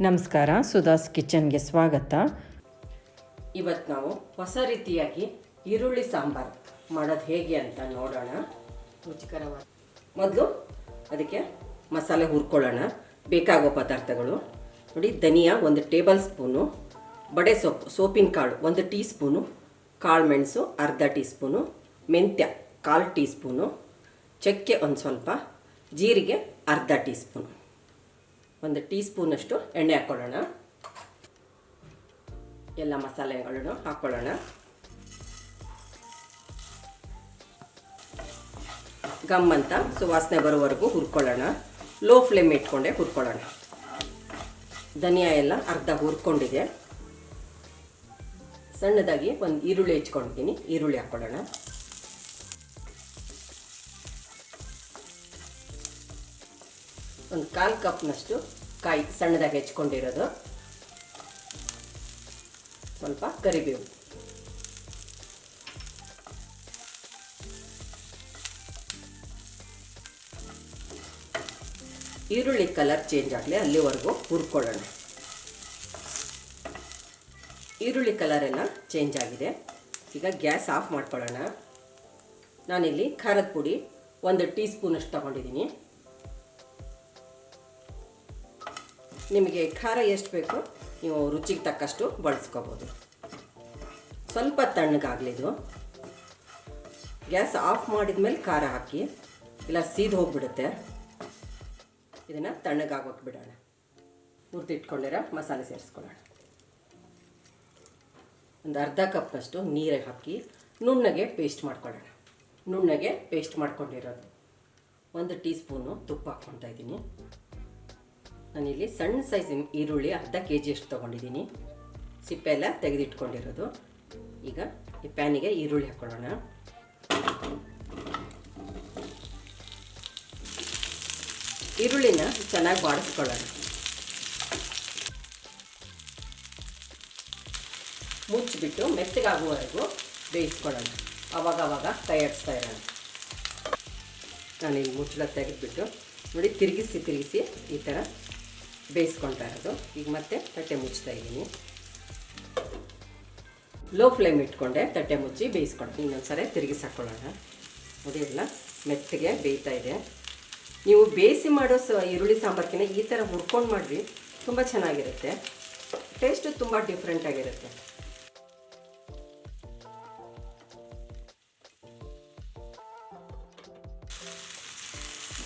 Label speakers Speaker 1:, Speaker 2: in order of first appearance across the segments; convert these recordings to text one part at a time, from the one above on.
Speaker 1: ನಮಸ್ಕಾರ ಸುಧಾಸ್ ಕಿಚನ್ಗೆ ಸ್ವಾಗತ.
Speaker 2: ಇವತ್ತು ನಾವು ಹೊಸ ರೀತಿಯಾಗಿ ಈರುಳ್ಳಿ ಸಾಂಬಾರು ಮಾಡೋದು ಹೇಗೆ ಅಂತ ನೋಡೋಣ. ರುಚಿಕರವಾದ ಮೊದಲು ಅದಕ್ಕೆ ಮಸಾಲೆ ಹುರ್ಕೊಳ್ಳೋಣ. ಬೇಕಾಗೋ ಪದಾರ್ಥಗಳು. ನೋಡಿ, ಧನಿಯಾ ಒಂದು ಟೇಬಲ್ ಸ್ಪೂನು, ಬಡೆ ಸೊಪ್ಪು ಸೋಪಿನ ಕಾಳು ಒಂದು ಟೀ ಸ್ಪೂನು ಕಾಳು ಮೆಣಸು ಅರ್ಧ ಟೀ ಸ್ಪೂನು ಮೆಂತ್ಯ ಕಾಲು ಟೀ ಸ್ಪೂನು ಚಕ್ಕೆ ಒಂದು ಸ್ವಲ್ಪ, ಜೀರಿಗೆ ಅರ್ಧ ಟೀ ಸ್ಪೂನು ಒಂದು ಟೀ ಸ್ಪೂನಷ್ಟು ಎಣ್ಣೆ ಹಾಕ್ಕೊಳ್ಳೋಣ. ಎಲ್ಲ ಮಸಾಲೆಗಳನ್ನು ಹಾಕ್ಕೊಳ್ಳೋಣ. ಗಮ್ ಅಂತ ಸುವಾಸನೆ ಬರೋವರೆಗೂ ಹುರ್ಕೊಳ್ಳೋಣ. ಲೋ ಫ್ಲೇಮ್ ಇಟ್ಕೊಂಡೆ ಹುರ್ಕೊಳ್ಳೋಣ. ಧನಿಯಾ ಎಲ್ಲ ಅರ್ಧ ಹುರ್ಕೊಂಡಿದೆ. ಸಣ್ಣದಾಗಿ ಒಂದು ಈರುಳ್ಳಿ ಹೆಚ್ಕೊಳ್ತೀನಿ ಈರುಳ್ಳಿ ಹಾಕ್ಕೊಳ್ಳೋಣ. ಒಂದು ಕಾಲು ಕಪ್ನಷ್ಟು ಕಾಯಿ ಸಣ್ಣದಾಗಿ ಹೆಚ್ಕೊಂಡಿರೋದು. ಸ್ವಲ್ಪ ಕರಿಬೇವು. ಈರುಳ್ಳಿ ಕಲರ್ ಚೇಂಜ್ ಆಗಲಿ ಅಲ್ಲಿವರೆಗೂ ಹುರ್ಕೊಳ್ಳೋಣ. ಈರುಳ್ಳಿ ಕಲರ್ ಎಲ್ಲ ಚೇಂಜ್ ಆಗಿದೆ. ಈಗ ಗ್ಯಾಸ್ ಆಫ್ ಮಾಡ್ಕೊಳ್ಳೋಣ. ನಾನಿಲ್ಲಿ ಖಾರದ ಪುಡಿ ಒಂದು ಟೀ ಸ್ಪೂನಷ್ಟು ತಗೊಂಡಿದ್ದೀನಿ. ನಿಮಗೆ ಖಾರ ಎಷ್ಟು ಬೇಕೋ ನೀವು ರುಚಿಗೆ ತಕ್ಕಷ್ಟು ಬಳಸ್ಕೋಬೋದು. ಸ್ವಲ್ಪ ತಣ್ಣಗಾಗಲಿದು ಗ್ಯಾಸ್ ಆಫ್ ಮಾಡಿದ ಮೇಲೆ ಖಾರ ಹಾಕಿ, ಇಲ್ಲ ಸೀದು ಹೋಗ್ಬಿಡುತ್ತೆ. ಇದನ್ನು ತಣ್ಣಗಾಗೋಕೆ ಬಿಡೋಣ ಹುರಿದಿಟ್ಕೊಂಡಿರೋ ಮಸಾಲೆ ಸೇರಿಸ್ಕೊಳ್ಳೋಣ. ಒಂದು ಅರ್ಧ ಕಪ್ನಷ್ಟು ನೀರಿಗೆ ಹಾಕಿ ನುಣ್ಣಗೆ ಪೇಸ್ಟ್ ಮಾಡ್ಕೊಳ್ಳೋಣ. ನುಣ್ಣಗೆ ಪೇಸ್ಟ್ ಮಾಡ್ಕೊಂಡಿರೋದು. ಒಂದು ಟೀ ಸ್ಪೂನು ತುಪ್ಪ ಹಾಕ್ಕೊತಾ ಇದ್ದೀನಿ. ನಾನಿಲ್ಲಿ ಸಣ್ಣ ಸೈಜ್ ಈರುಳ್ಳಿ ಅರ್ಧ ಕೆ ಜಿಯಷ್ಟು ತೊಗೊಂಡಿದ್ದೀನಿ. ಸಿಪ್ಪೆ ಎಲ್ಲ ತೆಗೆದಿಟ್ಕೊಂಡಿರೋದು. ಈಗ ಈ ಪ್ಯಾನಿಗೆ ಈರುಳ್ಳಿ ಹಾಕ್ಕೊಳ್ಳೋಣ ಈರುಳ್ಳಿನ ಚೆನ್ನಾಗಿ ಬಾಡಿಸ್ಕೊಳ್ಳೋಣ. ಮುಚ್ಚಿಬಿಟ್ಟು ಮೆತ್ತಗಾಗುವವರೆಗೂ ಬೇಯಿಸ್ಕೊಳ್ಳೋಣ. ಅವಾಗ ಅವಾಗ ತಯಾರಿಸ್ತಾ ಇರೋಣ. ನಾನು ಈ ಮುಚ್ಚಳ ತೆಗೆದುಬಿಟ್ಟು ನೋಡಿ, ತಿರುಗಿಸಿ ತಿರುಗಿಸಿ ಈ ಥರ ಬೇಯಿಸ್ಕೊಳ್ತಾ ಇರೋದು. ಈಗ ಮತ್ತೆ ತಟ್ಟೆ ಮುಚ್ತಾ ಇದ್ದೀನಿ. ಲೋ ಫ್ಲೇಮ್ ಇಟ್ಕೊಂಡೆ, ತಟ್ಟೆ ಮುಚ್ಚಿ ಬೇಯಿಸ್ಕೊಳ್ತೀನಿ. ಇನ್ನೊಂದು ಸರಿ ನೋಡಿರಲ್ಲ ಮೆತ್ತಗೆ ಬೇಯ್ತಾ ಇದೆ. ನೀವು ಬೇಯಿಸಿ ಮಾಡೋ ಸ, ಈರುಳ್ಳಿ ಸಾಂಬಾರ್ಕಿನ ಈ ಥರ ಹುರ್ಕೊಂಡು ಮಾಡಿರಿ, ತುಂಬ ಚೆನ್ನಾಗಿರುತ್ತೆ. ಟೇಸ್ಟು ತುಂಬ ಡಿಫ್ರೆಂಟಾಗಿರುತ್ತೆ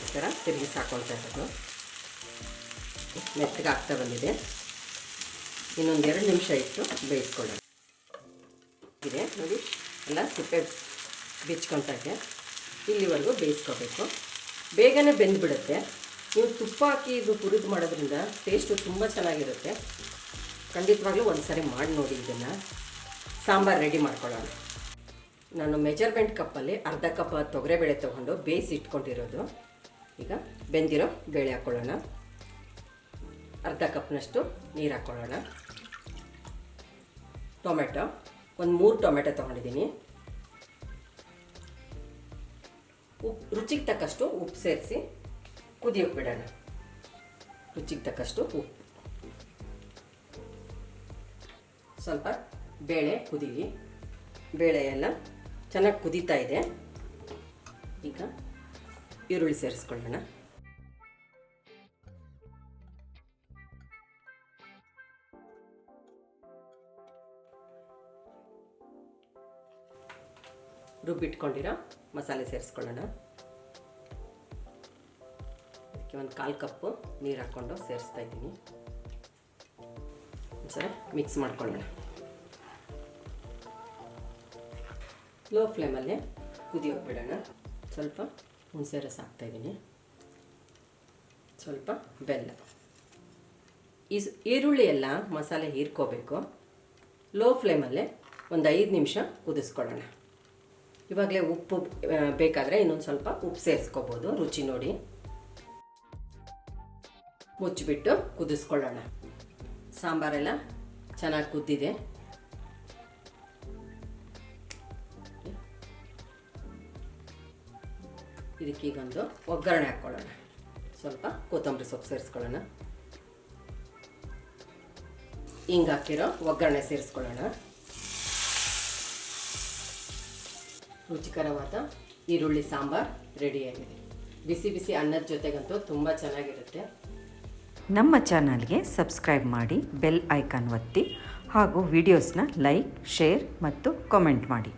Speaker 2: ಈ ಥರ ತಿರುಗಿಸಾಕೊಳ್ತಾ ಇರೋದು. ಮೆತ್ತಗೆ ಆಗ್ತಾ ಬಂದಿದೆ. ಇನ್ನೊಂದು ಎರಡು ನಿಮಿಷ ಇಟ್ಟು ಬೇಯಿಸ್ಕೊಳ್ಳೋಣ. ಇದೆ, ನೋಡಿ, ಎಲ್ಲ ಸಿಪ್ಪೆ ಬಿಚ್ಕೊತಾ ಇದೆ. ಇಲ್ಲಿವರೆಗೂ ಬೇಯಿಸ್ಕೋಬೇಕು. ಬೇಗನೆ ಬೆಂದ್ಬಿಡುತ್ತೆ. ನೀವು ತುಪ್ಪ ಹಾಕಿ ಇದು ಹುರಿದು ಮಾಡೋದ್ರಿಂದ ಟೇಸ್ಟು ತುಂಬ ಚೆನ್ನಾಗಿರುತ್ತೆ. ಖಂಡಿತವಾಗ್ಲೂ ಒಂದು ಸಾರಿ ಮಾಡಿ ನೋಡಿ ಇದನ್ನು. ಸಾಂಬಾರು ರೆಡಿ ಮಾಡ್ಕೊಳ್ಳೋಣ. ನಾನು ಮೆಜರ್ಮೆಂಟ್ ಕಪ್ಪಲ್ಲಿ ಅರ್ಧ ಕಪ್ ತೊಗರೆಬೇಳೆ ತೊಗೊಂಡು ಬೇಯಿಸಿ ಇಟ್ಕೊಂಡಿರೋದು ಈಗ ಬೆಂದಿರೋ ಬೇಳೆ ಹಾಕ್ಕೊಳ್ಳೋಣ ಅರ್ಧ ಕಪ್ನಷ್ಟು ನೀರು ಹಾಕ್ಕೊಳ್ಳೋಣ ಟೊಮೆಟೊ, ಒಂದು ಮೂರು ಟೊಮೆಟೊ ತೊಗೊಂಡಿದ್ದೀನಿ. ಉಪ್ಪು ರುಚಿಗೆ ತಕ್ಕಷ್ಟು ಉಪ್ಪು ಸೇರಿಸಿ ಕುದಿಯೋಕೆ ಬಿಡೋಣ. ರುಚಿಗೆ ತಕ್ಕಷ್ಟು ಉಪ್ಪು. ಸ್ವಲ್ಪ ಬೇಳೆ ಕುದೀವಿ ಬೇಳೆ ಎಲ್ಲ ಚೆನ್ನಾಗಿ ಕುದೀತಾ ಇದೆ. ಈಗ ಈರುಳ್ಳಿ ಸೇರಿಸ್ಕೊಳ್ಳೋಣ. ರುಬ್ಬಿಟ್ಕೊಂಡಿರೋ? ಮಸಾಲೆ ಸೇರಿಸ್ಕೊಳ್ಳೋಣ. ಅದಕ್ಕೆ ಒಂದು ಕಾಲು ಕಪ್ಪು ನೀರು ಹಾಕ್ಕೊಂಡು ಸೇರಿಸ್ತಾ ಇದ್ದೀನಿ. ಒಂದ್ಸಲ ಮಿಕ್ಸ್ ಮಾಡ್ಕೊಳ್ಳೋಣ. ಲೋ ಫ್ಲೇಮಲ್ಲೇ ಕುದಿಯೋಕೆ ಬಿಡೋಣ ಸ್ವಲ್ಪ ಹುಣಸೆ ರಸ ಹಾಕ್ತಾಯಿದ್ದೀನಿ ಸ್ವಲ್ಪ ಬೆಲ್ಲ. ಈ ಈರುಳ್ಳಿ ಎಲ್ಲ ಮಸಾಲೆ ಹೀರ್ಕೋಬೇಕು. ಲೋ ಫ್ಲೇಮಲ್ಲೇ ಒಂದು ಐದು ನಿಮಿಷ ಕುದಿಸ್ಕೊಳ್ಳೋಣ. ಇವಾಗಲೇ ಉಪ್ಪು ಬೇಕಾದರೆ ಇನ್ನೊಂದು ಸ್ವಲ್ಪ ಉಪ್ಪು ಸೇರಿಸ್ಕೋಬೋದು. ರುಚಿ ನೋಡಿ. ಮುಚ್ಚಿಬಿಟ್ಟು ಕುದಿಸ್ಕೊಳ್ಳೋಣ. ಸಾಂಬಾರೆಲ್ಲ ಚೆನ್ನಾಗಿ ಕುದ್ದಿದೆ. ಇದಕ್ಕೀಗೊಂದು ಒಗ್ಗರಣೆ ಹಾಕ್ಕೊಳ್ಳೋಣ. ಸ್ವಲ್ಪ ಕೊತ್ತಂಬರಿ ಸೊಪ್ಪು ಸೇರಿಸ್ಕೊಳ್ಳೋಣ. ಹಿಂಗೆ ಹಾಕಿರೋ ಒಗ್ಗರಣೆ ಸೇರಿಸ್ಕೊಳ್ಳೋಣ. ರುಚಿಕರವಾದ ಈರುಳ್ಳಿ ಸಾಂಬಾರ್ ರೆಡಿಯಾಗಿದೆ. ಬಿಸಿ ಬಿಸಿ ಅನ್ನದ ಜೊತೆಗಂತೂ ತುಂಬ ಚೆನ್ನಾಗಿರುತ್ತೆ.
Speaker 1: ನಮ್ಮ ಚಾನಲ್ಗೆ ಸಬ್ಸ್ಕ್ರೈಬ್ ಮಾಡಿ ಬೆಲ್ ಐಕಾನ್ ಒತ್ತಿ ಹಾಗೂ ವಿಡಿಯೋಸ್ನ ಲೈಕ್, ಶೇರ್ ಮತ್ತು ಕಾಮೆಂಟ್ ಮಾಡಿ.